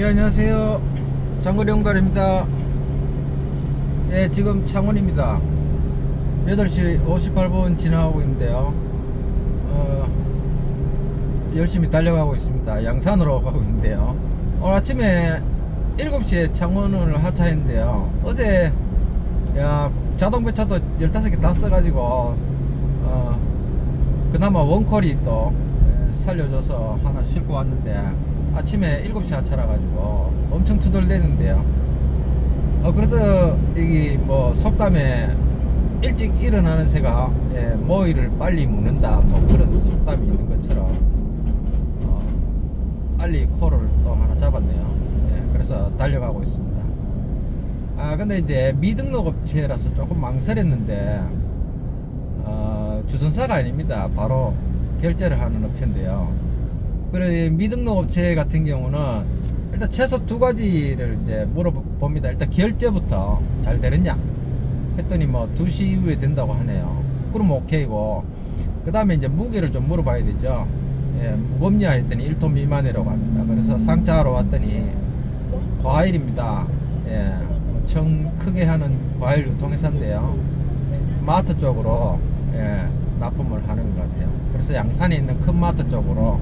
예, 안녕하세요. 장거리 용달입니다. 예, 지금 창원입니다. 8시 58분 지나가고 있는데요. 어, 열심히 달려가고 있습니다. 양산으로 가고 있는데요. 오늘 아침에 7시에 창원을 하차했는데요. 어제, 야, 자동 배차도 15개 다 써가지고, 어, 그나마 원콜이 또 예, 살려줘서 하나 싣고 왔는데 아침에 7시 하차라 가지고 엄청 투덜대는데요 어 그래도 여기 뭐 속담에 일찍 일어나는 새가 예, 모이를 빨리 묻는다 뭐 그런 속담이 있는 것처럼 어, 빨리 코를 또 하나 잡았네요 예, 그래서 달려가고 있습니다 아 근데 이제 미등록 업체라서 조금 망설였는데 어, 주선사가 아닙니다. 바로 결제를 하는 업체인데요. 그래 미등록 업체 같은 경우는 일단 최소 두 가지를 이제 물어봅니다. 일단 결제부터 잘 되느냐 했더니 뭐 2시 이후에 된다고 하네요. 그럼 오케이고 그 다음에 이제 무게를 좀 물어봐야 되죠. 예, 무겁냐 했더니 1톤 미만이라고 합니다. 그래서 상차하러 왔더니 과일입니다. 예, 엄청 크게 하는 과일 유통회사인데요. 마트 쪽으로 예, 납품을 하는 것 같아요. 그래서 양산에 있는 큰 마트 쪽으로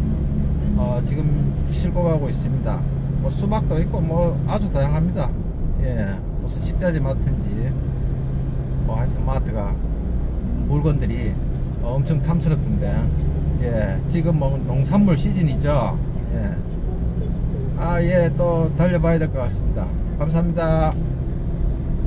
어, 지금 싣고 가고 있습니다. 뭐 수박도 있고 뭐 아주 다양합니다. 예, 무슨 식자재 마트인지 뭐 하여튼 마트가 물건들이 어, 엄청 탐스럽던데 예, 지금 뭐 농산물 시즌이죠. 예. 아, 예, 또 달려봐야 될 것 같습니다. 감사합니다.